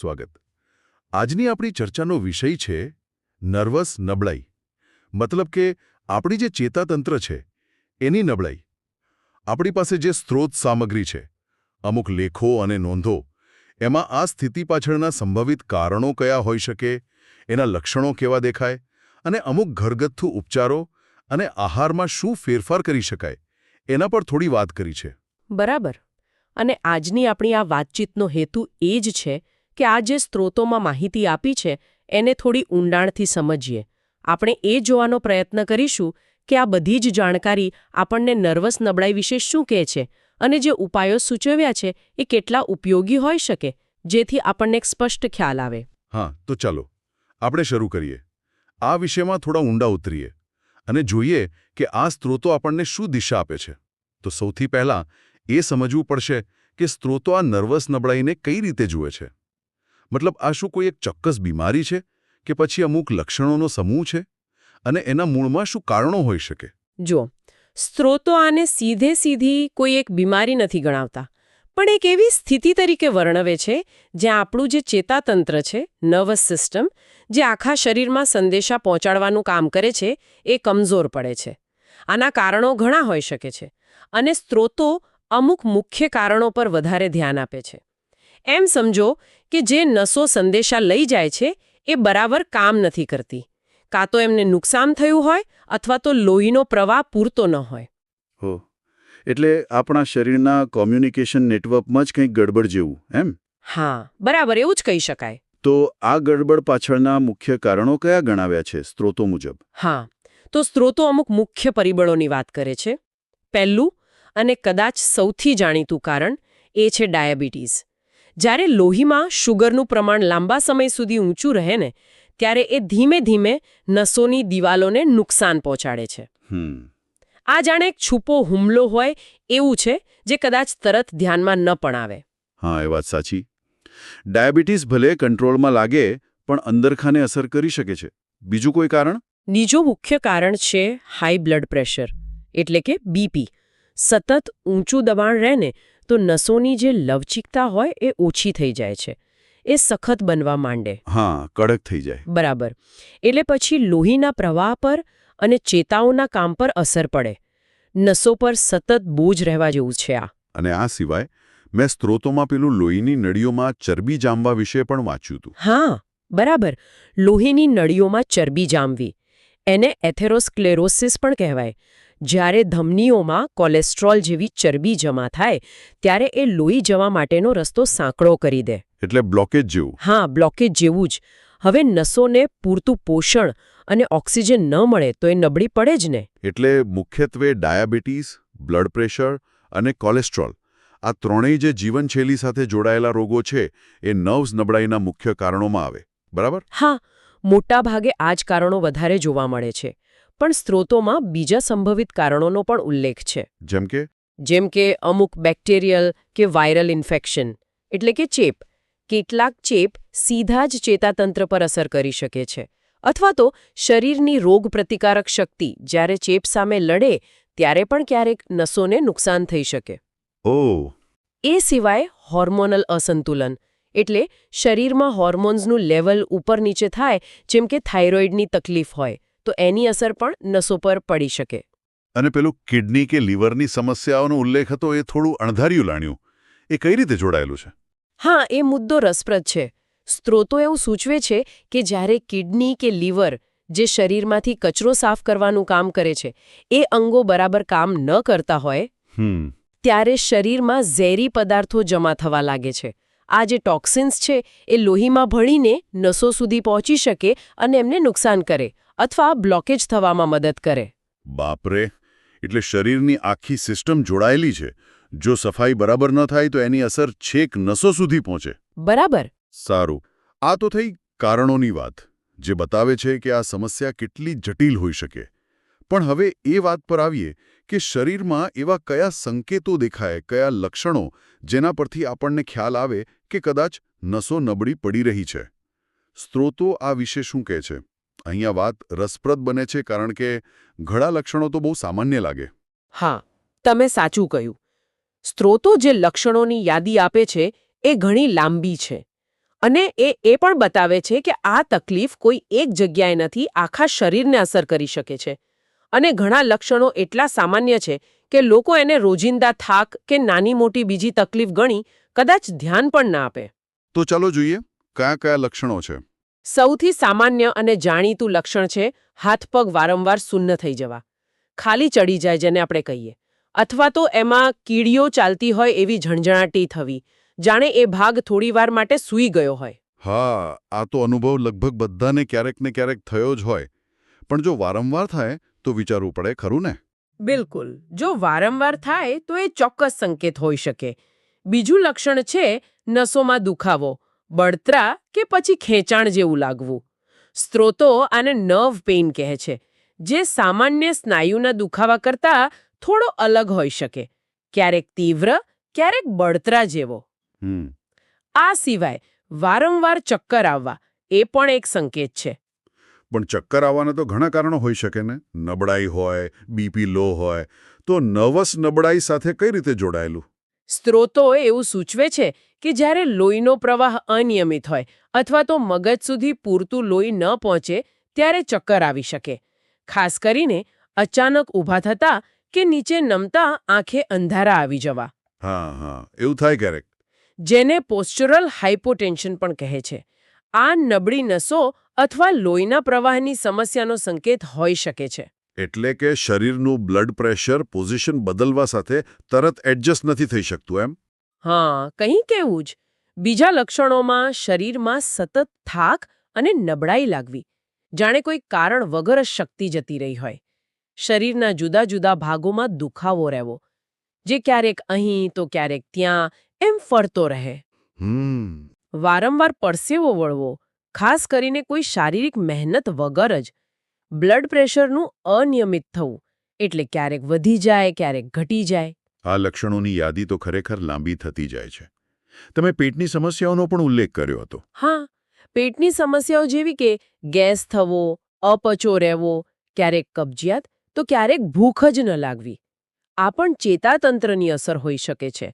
સ્વાગત. આજની આપણી ચર્ચાનો વિષય છે નર્વસ નબળાઈ. મતલબ કે આપણી જે ચેતાતંત્ર છે, એની નબળાઈ. આપણી પાસે જે સ્ત્રોત સામગ્રી છે, અમુક લેખો અને નોંધો, એમાં આ સ્થિતિ પાછળના સંભવિત કારણો કયા હોઈ શકે, એના લક્ષણો કેવા દેખાય, અને અમુક ઘરગથ્થુ ઉપચારો અને આહારમાં શું ફેરફાર કરી શકાય, એના પર થોડી વાત કરી છે. બરાબર. અને આજની આપણી આ વાતચીતનો હેતુ એ જ છે કે આ જે સ્ત્રોતોમાં માહિતી આપી છે, એને થોડી ઊંડાણથી સમજીએ. આપણે એ જોવાનો પ્રયત્ન કરીશું કે આ બધી જ જાણકારી આપણને નર્વસ નબળાઈ વિશે શું કહે છે અને જે ઉપાયો સૂચવ્યા છે, એ કેટલા ઉપયોગી હોઈ શકે, જેથી આપણને એક સ્પષ્ટ ખ્યાલ આવે. હા, તો ચાલો, આપણે શરૂ કરીએ. આ વિષયમાં થોડા ઊંડા ઉતરીએ અને જોઈએ કે આ સ્ત્રોતો આપણને શું દિશા આપે છે. તો સૌથી પહેલાં એ સમજવું પડશે કે સ્ત્રોતો આ નર્વસ નબળાઈને કઈ રીતે જુએ છે. મતલબ આ શું કોઈ એક ચોક્કસ બીમારી છે કે પછી અમુક લક્ષણોનો સમૂહ છે? અને એના મૂળમાં શું કારણો હોઈ શકે? જો સ્ત્રોતો આને સીધે સીધી કોઈ એક બીમારી નથી ગણાવતા, પણ એક એવી સ્થિતિ તરીકે વર્ણવે છે, જ્યાં આપણું જે ચેતાતંત્ર છે, નર્વસ સિસ્ટમ, જે આખા શરીરમાં સંદેશા પહોંચાડવાનું કામ કરે છે, એ કમજોર પડે છે. આના કારણો ઘણા હોઈ શકે છે, અને સ્ત્રોતો અમુક મુખ્ય કારણો પર વધારે ધ્યાન આપે છે. એમ સમજો કે જે નસો સંદેશા લઈ જાય છે એ બરાબર કામ નથી કરતી. કાં તો એમને નુકસાન થયું હોય અથવા તો લોહીનો પ્રવાહ પૂરતો ન હોય. હો. એટલે આપણા શરીરના કોમ્યુનિકેશન નેટવર્કમાં જ કંઈક ગડબડ જેવું એમ? હા બરાબર એવું જ કહી શકાય. તો આ ગડબડ પાછળના મુખ્ય કારણો કયા ગણાવ્યા છે સ્ત્રોતો મુજબ? હા તો સ્ત્રોતો અમુક મુખ્ય પરિબળોની વાત કરે છે. પહેલું અને કદાચ સૌથી જાણીતું કારણ એ છે ડાયાબિટીસ. જ્યારે લોહીમાં શુગરનું પ્રમાણ લાંબા સમય સુધી ઊંચું રહે ને ત્યારે એ ધીમે ધીમે નસોની દિવાલોને નુકસાન પહોંચાડે છે. આ જાણે એક છુપો હુમલો હોય એવું છે જે કદાચ તરત ધ્યાનમાં ન પણ આવે. હા એ વાત સાચી. ડાયાબિટીસ ભલે કંટ્રોલમાં લાગે પણ અંદરખાને અસર કરી શકે છે. બીજું કોઈ કારણ? બીજો મુખ્ય કારણ છે હાઈ બ્લડ પ્રેશર એટલે કે બીપી સતત ઊંચું દબાણ રહે ને તો નસોની જે લવચિકતા હોય એ ઓછી થઈ જાય છે. એ સખત બનવા માંડે. હા કડક થઈ જાય. બરાબર. એટલે પછી લોહીના પ્રવાહ પર અને ચેતાઓના કામ પર અસર પડે. નસો પર સતત બોજ રહેવા જેવું છે આ. અને આ સિવાય મેં સ્ત્રોતોમાં પેલું લોહીની નળીઓમાં ચરબી જામવા વિશે પણ વાંચ્યું હતું. હા બરાબર. લોહીની નળીઓમાં ચરબી જામવી. એને એથેરોસ્ક્લેરોસિસ પણ કહેવાય. જ્યારે ધમનીઓમાં કોલેસ્ટ્રોલ જેવી ચરબી જમા થાય ત્યારે એ લોહી જવા માટેનો રસ્તો સાંકડો કરી દે. એટલે બ્લોકેજ જેવું? હા બ્લોકેજ જેવું જ. હવે નસોને પૂરતું પોષણ અને ઓક્સિજન ન મળે તો એ નબળી પડે જ ને. એટલે મુખ્યત્વે ડાયાબિટીસ બ્લડ પ્રેશર અને કોલેસ્ટ્રોલ. આ ત્રણેય જે જીવનશૈલી સાથે જોડાયેલા રોગો છે એ નર્વ્સ નબળાઈના મુખ્ય કારણોમાં આવે. બરાબર? હા મોટાભાગે આ જ કારણો વધારે જોવા મળે છે. પણ સ્ત્રોતોમાં બીજા સંભવિત કારણોનો પણ ઉલ્લેખ છે. જેમ કે? જેમ કે અમુક બેક્ટેરિયલ કે વાયરલ ઇન્ફેક્શન એટલે કે ચેપ. કેટલાક ચેપ સીધા જ ચેતાતંત્ર પર અસર કરી શકે છે. અથવા તો શરીરની રોગપ્રતિકારક શક્તિ જ્યારે ચેપ સામે લડે ત્યારે પણ ક્યારેક નસોને નુકસાન થઈ શકે. ઓહ એ સિવાય હોર્મોનલ અસંતુલન એટલે શરીરમાં હોર્મોન્સનું લેવલ ઉપર નીચે થાય જેમ કે થાઇરોઇડની તકલીફ હોય. તો એની અસર પણ નસો પર પડી શકે. અને પેલું કિડની કે લીવરની સમસ્યાઓનો ઉલ્લેખ હતો એ થોડું અણધાર્યું લાણ્યું. એ કઈ રીતે જોડાયેલું છે? હા એ મુદ્દો રસપ્રદ છે. સ્ત્રોતો એવું સૂચવે છે કે જ્યારે કિડની કે લીવર જે શરીરમાંથી કચરો સાફ કરવાનું કામ કરે છે એ અંગો બરાબર કામ ન કરતા હોય ત્યારે શરીરમાં ઝેરી પદાર્થો જમા થવા લાગે છે. આ જે ટોક્સિન્સ છે એ લોહીમાં ભળીને નસો સુધી પહોંચી શકે અને એમને નુકસાન કરે. અથવા બ્લોકેજ થવામાં મદદ કરે. બાપરે એટલે શરીરની આખી સિસ્ટમ જોડાયેલી છે. જો સફાઈ બરાબર ન થાય તો એની અસર છેક નસો સુધી પહોંચે. બરાબર. સારું. આ તો થઈ કારણોની વાત જે બતાવે છે કે આ સમસ્યા કેટલી જટિલ હોઈ શકે. પણ હવે એ વાત પર આવીએ કે શરીરમાં એવા કયા સંકેતો દેખાય કયા લક્ષણો જેના પરથી આપણને ખ્યાલ આવે કે કદાચ નસો નબળી પડી રહી છે. સ્ત્રોતો આ વિશે શું કહે છે? અહીંયા વાત રસપ્રદ બને છે કારણ કે ઘણા લક્ષણો તો બહુ સામાન્ય લાગે. હા તમે સાચું કહ્યું. સ્ત્રોતો જે લક્ષણોની યાદી આપે છે એ ઘણી લાંબી છે. અને એ એ પણ બતાવે છે કે આ તકલીફ કોઈ એક જગ્યાએ નથી આખા શરીરને અસર કરી શકે છે. અને ઘણા લક્ષણો એટલા સામાન્ય છે કે લોકો એને રોજિંદા થાક કે નાની મોટી બીજી તકલીફ ગણી કદાચ ધ્યાન પણ ના આપે. તો ચાલો જોઈએ કયા કયા લક્ષણો છે? સૌથી સામાન્ય અને જાણીતું લક્ષણ છે હાથ પગ વારંવાર સુન્ન થઈ જવા. ખાલી ચડી જાય જેને આપણે કહીએ. અથવા તો એમાં કીડીઓ ચાલતી હોય એવી ઝણઝણાટી થવી. જાણે એ ભાગ થોડીવાર માટે સૂઈ ગયો હોય. હા આ તો અનુભવ લગભગ બધાને ક્યારેક ને ક્યારેક થયો જ હોય. પણ જો વારંવાર થાય તો વિચારવું પડે ખરું ને? બિલકુલ. જો વારંવાર થાય તો એ ચોક્કસ સંકેત હોઈ શકે. બીજું લક્ષણ છે નસોમાં દુખાવો. બળતરા કે પછી ખેંચાણ જેવું લાગવું. સ્ત્રોતો આને નર્વ પેઇન કહે છે જે સામાન્ય સ્નાયુના દુખાવા કરતાં થોડો અલગ હોઈ શકે. ક્યારેક તીવ્ર ક્યારેક બળતરા જેવો. આ સિવાય વારંવાર ચક્કર આવવા એ પણ એક સંકેત છે. પણ ચક્કર આવવાના તો ઘણા કારણો હોઈ શકે ને. નબળાઈ હોય બીપી લો હોય તો નર્વસ નબળાઈ સાથે કઈ રીતે જોડાયેલું? સ્ત્રોતો એવું સૂચવે છે કે જ્યારે લોહીનો પ્રવાહ અનિયમિત હોય અથવા તો મગજ સુધી પૂરતું લોહી ન પહોંચે ત્યારે ચક્કર આવી શકે. ખાસ કરીને અચાનક ઊભા થતા કે નીચે નમતા આંખે અંધારા આવી જવા. હા હા એવું થાય ક્યારેક. જેને પોસ્ચરલ હાઇપોટેન્શન પણ કહે છે. આ નબળી નસો અથવા લોહીના પ્રવાહની સમસ્યાનો સંકેત હોઈ શકે છે. એટલે કે શરીરનું બ્લડ પ્રેશર પોઝિશન બદલવા સાથે તરત એડજસ્ટ નથી થઈ શકતું એમ? હા કંઈ કેવું જ. બીજા લક્ષણોમાં શરીરમાં સતત થાક અને નબળાઈ લાગવી. જાણે કોઈ કારણ વગર જ શક્તિ જતી રહી હોય. શરીરના જુદા જુદા ભાગોમાં દુખાવો રહેવો. જે ક્યારેક અહીં તો ક્યારેક ત્યાં એમ ફરતો રહે. હમ. વારંવાર પરસેવો વળવો ખાસ કરીને કોઈ શારીરિક મહેનત વગર જ. બ્લડ પ્રેશરનું અનિયમિત થવું. એટલે ક્યારેક વધી જાય ક્યારેક ઘટી જાય. આ લક્ષણોની યાદી તો ખરેખર લાંબી થતી જાય છે. તમે પેટની સમસ્યાઓનો પણ ઉલ્લેખ કર્યો હતો. હા પેટની સમસ્યાઓ જેવી કે ગેસ થવો અપચો રહેવો ક્યારેક કબજિયાત તો ક્યારેક ભૂખ જ ન લાગવી. આ પણ ચેતાતંત્રની અસર હોઈ શકે છે.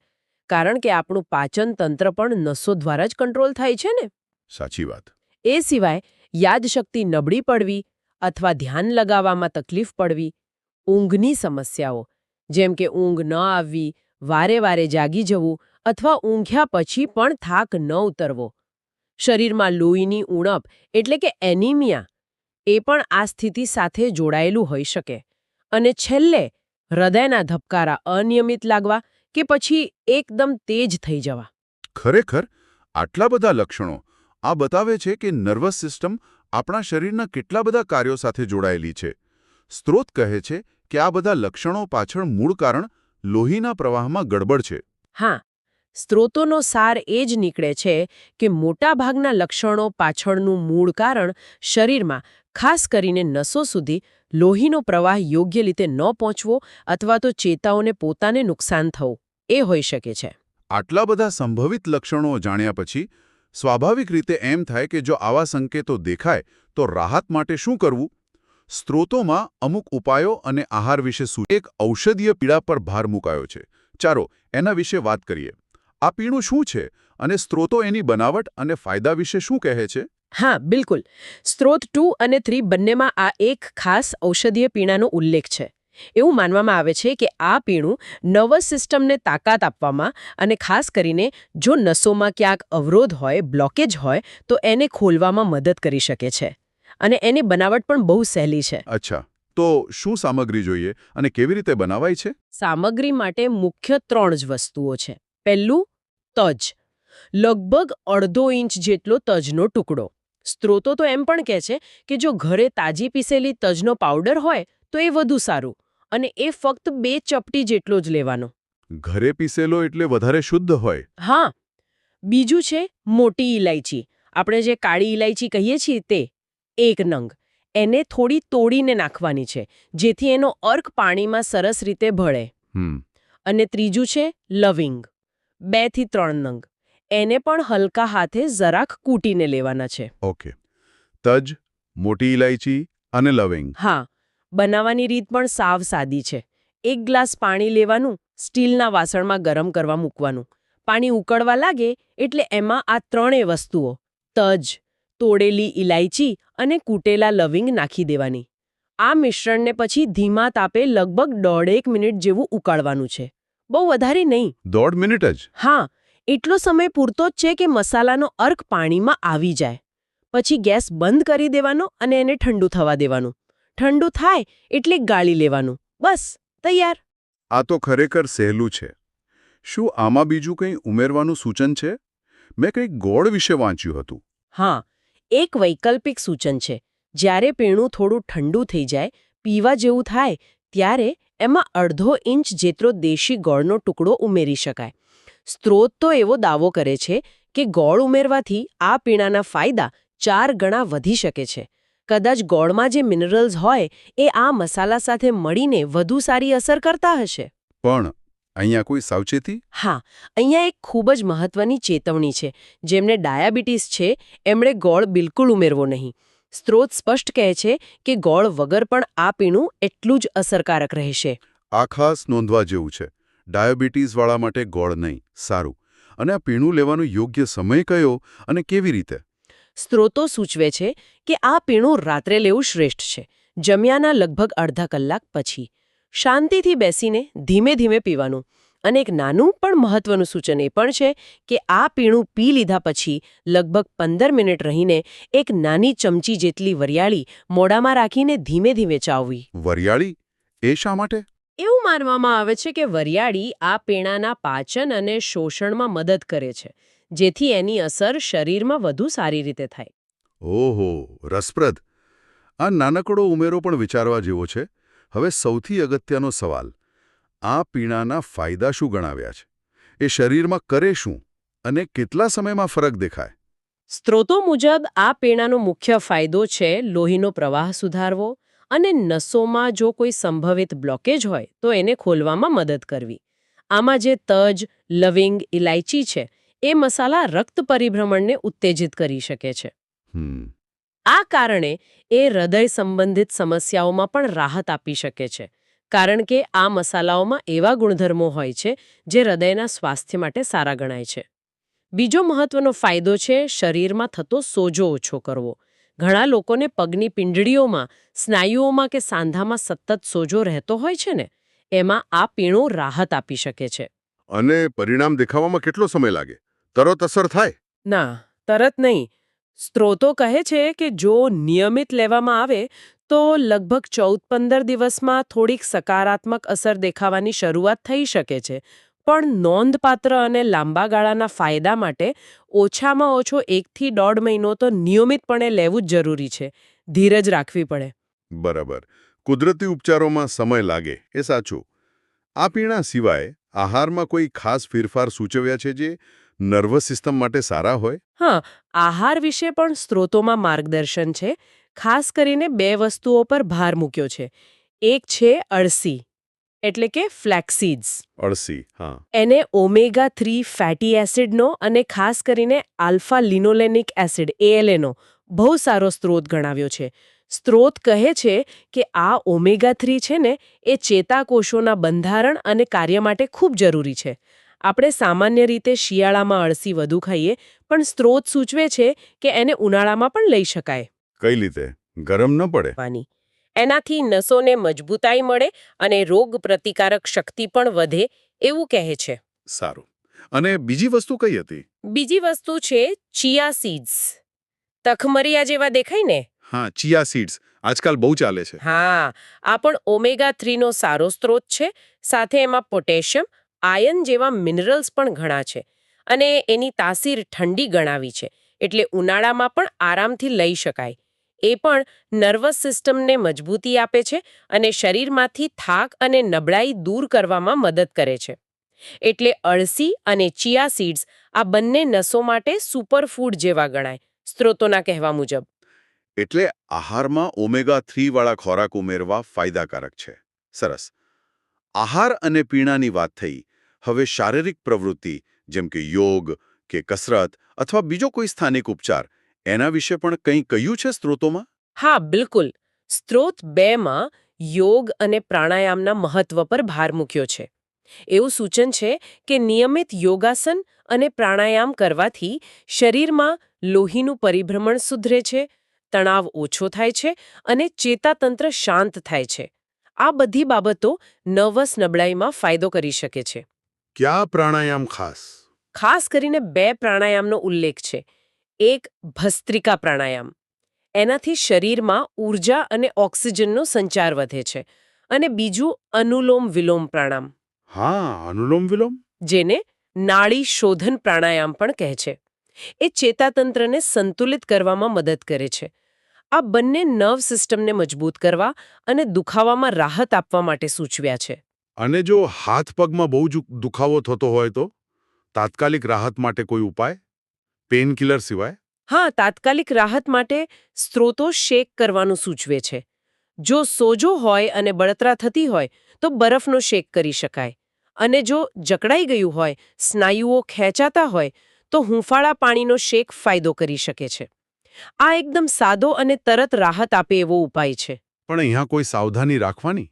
કારણ કે આપણું પાચન તંત્ર પણ નસો દ્વારા જ કંટ્રોલ થાય છે ને? સાચી વાત. એ સિવાય યાદશક્તિ નબળી પડવી અથવા ધ્યાન લગાવવામાં તકલીફ પડવી, ઊંઘની સમસ્યાઓ, જેમ કે ઊંઘ ન આવવી, વારે વારે જાગી જવું અથવા ઊંઘ્યા પછી પણ થાક ન ઉતરવો. શરીરમાં લોહીની ઉણપ એટલે કે એનિમિયા એ પણ આ સ્થિતિ સાથે જોડાયેલું હોઈ શકે અને છેલ્લે હૃદયના ધબકારા અનિયમિત લાગવા કે પછી એકદમ તેજ થઈ જવા. ખરેખર? આટલા બધા લક્ષણો આ બતાવે છે કે નર્વસ સિસ્ટમ આપણા શરીરના કેટલા બધા કાર્યો સાથે જોડાયેલી છે. સ્ત્રોત કહે છે કે આ બધા લક્ષણો પાછળ મૂળ કારણ લોહીના પ્રવાહમાં ગડબડ છે. હા સ્ત્રોતોનો સાર એ જ નીકળે છે કે મોટાભાગના લક્ષણો પાછળનું મૂળ કારણ શરીરમાં ખાસ કરીને નસો સુધી લોહીનો પ્રવાહ યોગ્ય રીતે ન પહોંચવો અથવા તો ચેતાઓને પોતાને નુકસાન થવું. એ હોઈ શકે છે. આટલા બધા સંભવિત લક્ષણો જાણ્યા પછી સ્વાભાવિક રીતે એમ થાય કે જો આવા સંકેતો દેખાય, તો રાહત માટે શું કરવું? સ્ત્રોતોમાં અમુક ઉપાયો અને આહાર વિશે એક ઔષધીય પીડા પર ભાર મુકાયો છે. ચાલો, એના વિશે વાત કરીએ. આ પીણું શું છે અને સ્ત્રોતો એની બનાવટ અને ફાયદા વિશે શું કહે છે? હા, બિલકુલ. સ્ત્રોત ટુ અને થ્રી બંનેમાં આ એક ખાસ ઔષધીય પીણાનો ઉલ્લેખ છે. એવું માનવામાં આવે છે કે આ પીણું નર્વસ સિસ્ટમને તાકાત આપવામાં અને ખાસ કરીને જો નસોમાં ક્યાંક અવરોધ હોય બ્લોકેજ હોય તો એને ખોલવામાં મદદ કરી શકે છે. અને એની બનાવટ પણ બહુ સહેલી છે. અચ્છા. તો શું સામગ્રી જોઈએ અને કેવી રીતે બનાવાય છે? સામગ્રી માટે મુખ્ય ત્રણ જ વસ્તુઓ છે. પહેલું તજ. લગભગ અડધો ઇંચ જેટલો તજનો ટુકડો. સ્ત્રોતો તો એમ પણ કહે છે કે જો ઘરે તાજી પીસેલી તજનો પાવડર હોય તો એ વધુ સારું અને એ ફક્ત બે ચપટી જેટલો જ લેવાનો. ઘરે પીસેલો એટલે વધારે શુદ્ધ હોય. હા બીજું છે મોટી ઇલાયચી આપણે જે કાળી ઇલાયચી કહીએ છીએ તે એક નંગ. એને થોડી તોડીને નાખવાની છે જેથી એનો અર્ક પાણીમાં સરસ રીતે ભળે. અને ત્રીજું છે લવિંગ. બેથી ત્રણ નંગ. એને પણ હલકા હાથે જરાક કૂટીને લેવાના છે. ઓકે. તજ મોટી ઇલાયચી અને લવિંગ. હા બનાવવાની રીત પણ સાવ સાદી છે. એક ગ્લાસ પાણી લેવાનું સ્ટીલના વાસણમાં ગરમ કરવા મૂકવાનું. પાણી ઉકળવા લાગે એટલે એમાં આ ત્રણેય વસ્તુઓ તજ તોડેલી ઇલાયચી અને કૂટેલા લવિંગ નાખી દેવાની. આ મિશ્રણને પછી ધીમા તાપે લગભગ દોઢેક મિનિટ જેવું ઉકાળવાનું છે. બહુ વધારે નહીં. દોઢ મિનિટ જ? હા એટલો સમય પૂરતો જ છે કે મસાલાનો અર્ક પાણીમાં આવી જાય. પછી ગેસ બંધ કરી દેવાનો અને એને ઠંડુ થવા દેવાનું. ઠંડુ થાય એટલે ગાળી લેવાનું. બસ તૈયાર. આ તો ખરેખર સહેલું છે. શું આમાં બીજું કંઈ ઉમેરવાનું સૂચન છે? મેં કંઈક ગોળ વિશે વાંચ્યું હતું. હા એક વૈકલ્પિક સૂચન છે. જ્યારે પીણું થોડું ઠંડુ થઈ જાય પીવા જેવું થાય ત્યારે એમાં અડધો ઇંચ જેટલો દેશી ગોળનો ટુકડો ઉમેરી શકાય. સ્ત્રોત તો એવો દાવો કરે છે કે ગોળ ઉમેરવાથી આ પીણાના ફાયદા ચાર ગણા વધી શકે છે. કદાચ ગોળમાં જે મિનરલ્સ હોય એ આ મસાલા સાથે મળીને વધુ સારી અસર કરતા હશે. પણ અહીંયા કોઈ સાવચેતી? હા અહીંયા એક ખૂબ જ મહત્વની ચેતવણી છે. જેમને ડાયાબિટીસ છે એમણે ગોળ બિલકુલ ઉમેરવો નહીં. સ્ત્રોત સ્પષ્ટ કહે છે કે ગોળ વગર પણ આ પીણું એટલું જ અસરકારક રહેશે. આ ખાસ નોંધવા જેવું છે. ડાયાબિટીસવાળા માટે ગોળ નહીં સારું. અને આ પીણું લેવાનો યોગ્ય સમય કયો અને કેવી રીતે? સ્ત્રોતો સૂચવે છે કે આ પીણું રાત્રે લેવું શ્રેષ્ઠ છે. જમ્યાના લગભગ અડધા કલાક પછી. શાંતિથી બેસીને ધીમે ધીમે પીવાનું. અને એક નાનું પણ મહત્વનું સૂચન એ પણ છે કે આ પીણું પી લીધા પછી લગભગ પંદર મિનિટ રહીને એક નાની ચમચી જેટલી વરિયાળી મોડામાં રાખીને ધીમે ધીમે ચાવવી. વરિયાળી? એ શા માટે? એવું માનવામાં આવે છે કે વરિયાળી આ પીણાના પાચન અને શોષણમાં મદદ કરે છે. જેથી એની અસર શરીરમાં વધુ સારી રીતે થાય. ઓહો રસપ્રદ. આ નાનકડો ઉમેરો પણ વિચારવા જેવો છે. હવે સૌથી અગત્યનો સવાલ આ પીણાના ફાયદા શું ગણાવ્યા છે? એ શરીરમાં કરે શું અને કેટલા સમયમાં ફરક દેખાય? સ્ત્રોતો મુજબ આ પીણાનો મુખ્ય ફાયદો છે લોહીનો પ્રવાહ સુધારવો અને નસોમાં જો કોઈ સંભવિત બ્લોકેજ હોય તો એને ખોલવામાં મદદ કરવી. આમાં જે તજ લવિંગ ઇલાયચી છે એ મસાલા રક્ત પરિભ્રમણને ઉત્તેજિત કરી શકે છે. આ કારણે એ હૃદય સંબંધિત સમસ્યાઓમાં પણ રાહત આપી શકે છે કારણ કે આ મસાલાઓમાં એવા ગુણધર્મો હોય છે જે હૃદયના સ્વાસ્થ્ય માટે સારા ગણાય છે. બીજો મહત્વનો ફાયદો છે શરીરમાં થતો સોજો ઓછો કરવો. ઘણા લોકોને પગની પિંડળીઓમાં સ્નાયુઓમાં કે સાંધામાં સતત સોજો રહેતો હોય છે ને એમાં આ પીણું રાહત આપી શકે છે. અને પરિણામ દેખાવામાં કેટલો સમય લાગે? તરત અસર થાય? ના તરત નહીં. સ્ત્રોતો કહે છે કે જો નિયમિત લેવામાં આવે તો લગભગ ચૌદ પંદર દિવસમાં થોડીક સકારાત્મક અસર દેખાવાની શરૂઆત થઈ શકે છે. પણ નોંધપાત્ર અને લાંબા ગાળાના ફાયદા માટે ઓછામાં ઓછો એકથી દોઢ મહિનો તો નિયમિતપણે લેવું જ જરૂરી છે. ધીરજ રાખવી પડે. બરાબર. કુદરતી ઉપચારોમાં સમય લાગે એ સાચું. આ પીણા સિવાય આહારમાં કોઈ ખાસ ફેરફાર સૂચવ્યા છે જે નર્વસ સિસ્ટમ માટે સારા હોય? હા આહાર વિશે પણ સ્ત્રોતોમાં માર્ગદર્શન છે ખાસ કરીને બે વસ્તુઓ પર ભાર મૂક્યો છે. એક છે અળસી એટલે કે ફ્લેક્સીડ્સ અળસી હા. એને ઓમેગા થ્રી ફેટી એસિડનો અને ખાસ કરીને આલ્ફા લિનોલેનિક એસિડ એએલએનો બહુ સારો સ્ત્રોત ગણાવ્યો છે. સ્ત્રોત કહે છે કે આ ઓમેગા થ્રી છે ને એ ચેતાકોષોના બંધારણ અને કાર્ય માટે ખૂબ જરૂરી છે. આપણે સામાન્ય રીતે શિયાળામાં અળસી વધુ ખાઈએ પણ સ્ત્રોત સૂચવે છે કે એને ઉનાળામાં પણ લઈ શકાય. કઈ રીતે? ગરમ ન પડે? પાણી એનાથી નસોને મજબૂતાઈ મળે અને રોગ પ્રતિકારક શક્તિ પણ વધે એવું કહે છે. સારું. અને બીજી વસ્તુ કઈ હતી? બીજી વસ્તુ છે ચિયા સીડ્સ. તખમરિયા જેવા દેખાય ને? હા ચિયા સીડ્સ. આજકાલ બહુ ચાલે છે. હા આ પણ ઓમેગા થ્રીનો સારો સ્ત્રોત છે સાથે એમાં પોટેશિયમ આયન જેવા મિનરલ્સ પણ ઘણા છે અને એની તાસીર ઠંડી ગણાવી છે, એટલે ઉનાળામાં પણ આરામથી લઈ શકાય. એ પણ નર્વસ સિસ્ટમને મજબૂતી આપે છે અને શરીરમાંથી થાક અને નબળાઈ દૂર કરવામાં મદદ કરે છે. એટલે અળસી અને ચિયા સીડ્સ આ બંને નસો માટે સુપરફૂડ જેવા ગણાય, સ્ત્રોતોના કહેવા મુજબ. એટલે આહારમાં ઓમેગા થ્રીવાળા ખોરાક ઉમેરવા ફાયદાકારક છે. સરસ. આહાર અને પીણાની વાત થઈ. હવે શારીરિક પ્રવૃત્તિ, જેમ કે યોગ કે કસરત અથવા બીજો કોઈ સ્થાનિક ઉપચાર, એના વિશે પણ કંઈ કહ્યું છે સ્ત્રોતોમાં? હા, બિલકુલ. સ્ત્રોત બેમાં યોગ અને પ્રાણાયામના મહત્વ પર ભાર મૂક્યો છે. એવું સૂચન છે કે નિયમિત યોગાસન અને પ્રાણાયામ કરવાથી શરીરમાં લોહીનું પરિભ્રમણ સુધરે છે, તણાવ ઓછો થાય છે અને ચેતાતંત્ર શાંત થાય છે. આ બધી બાબતો નર્વસ નબળાઈમાં ફાયદો કરી શકે છે. ક્યાં પ્રાણાયામ ખાસ? ખાસ કરીને બે પ્રાણાયામનો ઉલ્લેખ છે. એક ભસ્ત્રિકા પ્રાણાયામ. એનાથી શરીરમાં ઊર્જા અને ઓક્સિજનનો સંચાર વધે છે. અને બીજું અનુલોમ વિલોમ પ્રાણાયામ. હા અનુલોમ વિલોમ? જેને નાળી શોધન પ્રાણાયામ પણ કહે છે. એ ચેતાતંત્રને સંતુલિત કરવામાં મદદ કરે છે. આ બંને નર્વ સિસ્ટમને મજબૂત કરવા અને દુખાવામાં રાહત આપવા માટે સૂચવ્યા છે. અને જો હાથ પગમાં બહુ જ દુખાવો થતો હોય તો? તાત્કાલિક રાહત માટે કોઈ ઉપાય? પેનકિલર સિવાય? હા તાત્કાલિક રાહત માટે સ્ત્રોતો શેક કરવાનું સૂચવે છે. જો સોજો હોય અને બળતરા થતી હોય તો બરફનો શેક કરી શકાય. અને જો જકડાઈ ગયું હોય સ્નાયુઓ ખેંચાતા હોય તો હુંફાળા પાણીનો શેક ફાયદો કરી શકે છે. આ એકદમ સાદો અને તરત રાહત આપે એવો ઉપાય છે. પણ અહીંયા કોઈ સાવધાની રાખવાની?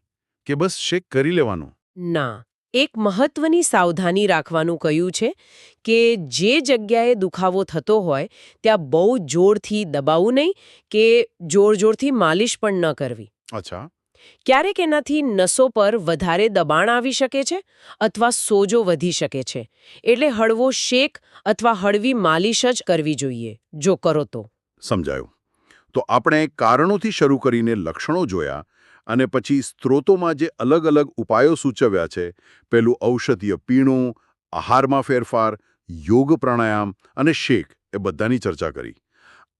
કે બસ શેક કરી લેવાનું? ના. એક મહત્વની સાવધાની રાખવાનું કહ્યું છે કે જે જગ્યાએ દુખાવો થતો હોય ત્યાં બહુ જોરથી દબાવવું નહીં કે જોર જોરથી માલિશ પણ ન કરવી. અચ્છા. ક્યારેક એનાથી નસો પર વધારે દબાણ આવી શકે છે અથવા સોજો વધી શકે છે. એટલે હળવો શેક અથવા હળવી માલિશ જ કરવી જોઈએ જો કરો તો. સમજાયું. તો આપણે કારણોથી શરૂ કરીને લક્ષણો જોયા અને પછી સ્ત્રોતોમાં જે અલગ અલગ ઉપાયો સૂચવ્યા છે, પેલું ઔષધીય પીણું, આહારમાં ફેરફાર, યોગ પ્રાણાયામ અને શેક, એ બધાની ચર્ચા કરી.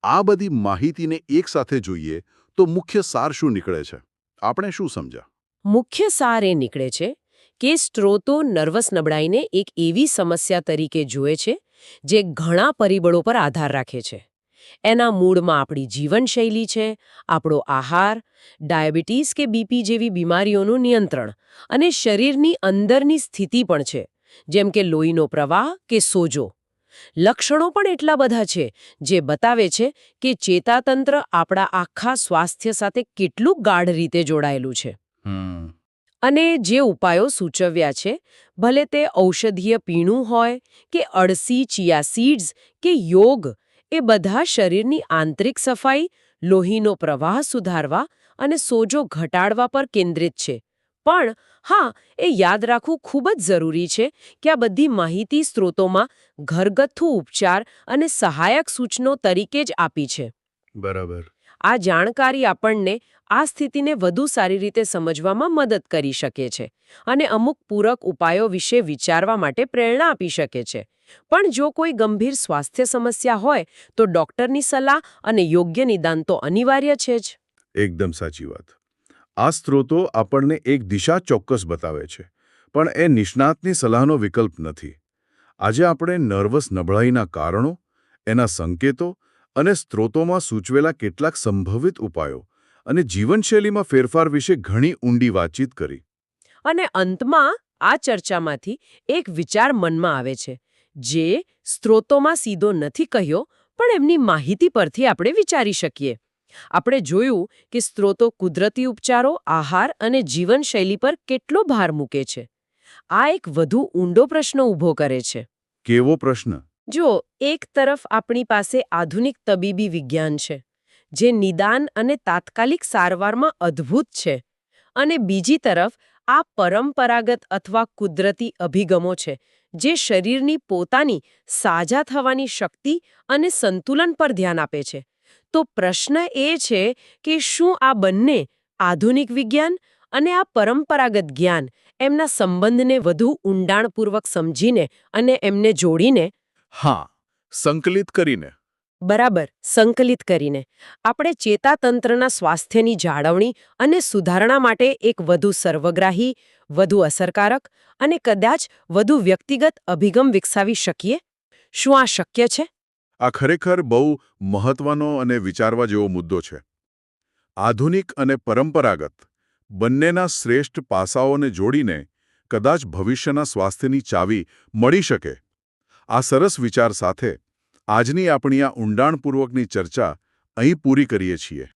આ બધી માહિતીને એકસાથે જોઈએ તો મુખ્ય સાર શું નીકળે છે? આપણે શું સમજ્યા? મુખ્ય સાર એ નીકળે છે કે સ્ત્રોતો નર્વસ નબળાઈને એક એવી સમસ્યા તરીકે જુએ છે, જે ઘણા પરિબળો પર આધાર રાખે છે. એના મૂળમાં આપણી જીવનશૈલી છે આપણો આહાર ડાયાબિટીસ કે બીપી જેવી બીમારીઓનું નિયંત્રણ અને શરીરની અંદરની સ્થિતિ પણ છે જેમ કે લોહીનો પ્રવાહ કે સોજો. લક્ષણો પણ એટલા બધા છે જે બતાવે છે કે ચેતાતંત્ર આપણા આખા સ્વાસ્થ્ય સાથે કેટલું ગાઢ રીતે જોડાયેલું છે. અને જે ઉપાયો સૂચવ્યા છે ભલે તે ઔષધીય પીણું હોય કે અળસી ચિયા સીડ્સ કે યોગ એ બધા શરીરની આંતરિક સફાઈ, લોહીનો પ્રવાહ સુધારવા અને સોજો ઘટાડવા પર કેન્દ્રિત છે. પણ, હા, એ યાદ રાખવું ખૂબ જ જરૂરી છે કે આ બધી માહિતી સ્ત્રોતોમાં ઘરગથ્થુ ઉપચાર અને સહાયક સૂચનો તરીકે જ આપી છે. બરાબર. આ જાણકારી આપણને આ સ્થિતિને વધુ સારી રીતે સમજવામાં મદદ કરી શકે છે અને અમુક પૂરક ઉપાયો વિશે વિચારવા માટે પ્રેરણા આપી શકે છે. પણ જો કોઈ ગંભીર સ્વાસ્થ્ય સમસ્યા હોય, તો ડોક્ટરની સલાહ અને યોગ્ય નિદાન તો અનિવાર્ય છે જ. એકદમ સાચી વાત. આ સ્ત્રોતો આપણને એક દિશા ચોક્કસ બતાવે છે, પણ એ નિષ્ણાતની સલાહનો વિકલ્પ નથી. આજે આપણે નર્વસ નબળાઈના કારણો, એના સંકેતો અને સ્ત્રોતોમાં સૂચવેલા કેટલાક સંભવિત ઉપાયો અને જીવનશૈલીમાં ફેરફાર વિશે ઘણી ઊંડી વાતચીત કરી. અને અંતમાં આ ચર્ચામાંથી એક વિચાર મનમાં આવે છે જે સ્ત્રોતોમાં સીધો નથી કહ્યો પણ એમની માહિતી પરથી આપણે વિચારી શકીએ. આપણે જોયું કે સ્ત્રોતો કુદરતી ઉપચારો આહાર અને જીવનશૈલી પર કેટલો ભાર મૂકે છે. આ એક વધુ ઊંડો પ્રશ્ન ઊભો કરે છે. કેવો પ્રશ્ન? જો એક તરફ આપણી પાસે આધુનિક તબીબી વિજ્ઞાન છે, જે નિદાન અને તાત્કાલિક સારવારમાં અદ્ભુત છે, અને બીજી તરફ આ પરંપરાગત અથવા કુદરતી અભિગમો છે, જે શરીરની પોતાની સાજા થવાની શક્તિ અને સંતુલન પર ધ્યાન આપે છે. તો પ્રશ્ન એ છે કે શું આ બંને આધુનિક વિજ્ઞાન અને આ પરંપરાગત જ્ઞાન એમના સંબંધને વધુ ઊંડાણપૂર્વક સમજીને અને એમને જોડીને હા સંકલિત કરીને. બરાબર સંકલિત કરીને. આપણે ચેતાતંત્રના સ્વાસ્થ્યની જાળવણી અને સુધારણા માટે એક વધુ સર્વગ્રાહી વધુ અસરકારક અને કદાચ વધુ વ્યક્તિગત અભિગમ વિકસાવી શકીએ? શું આ શક્ય છે? આ ખરેખર બહુ મહત્વનો અને વિચારવા જેવો મુદ્દો છે. આધુનિક અને પરંપરાગત બંનેના શ્રેષ્ઠ પાસાઓને જોડીને કદાચ ભવિષ્યના સ્વાસ્થ્યની ચાવી મળી શકે. આ સરસ વિચાર સાથે આજની આપણી આ ઊંડાણપૂર્વકની ચર્ચા અહીં પૂરી કરીએ છીએ.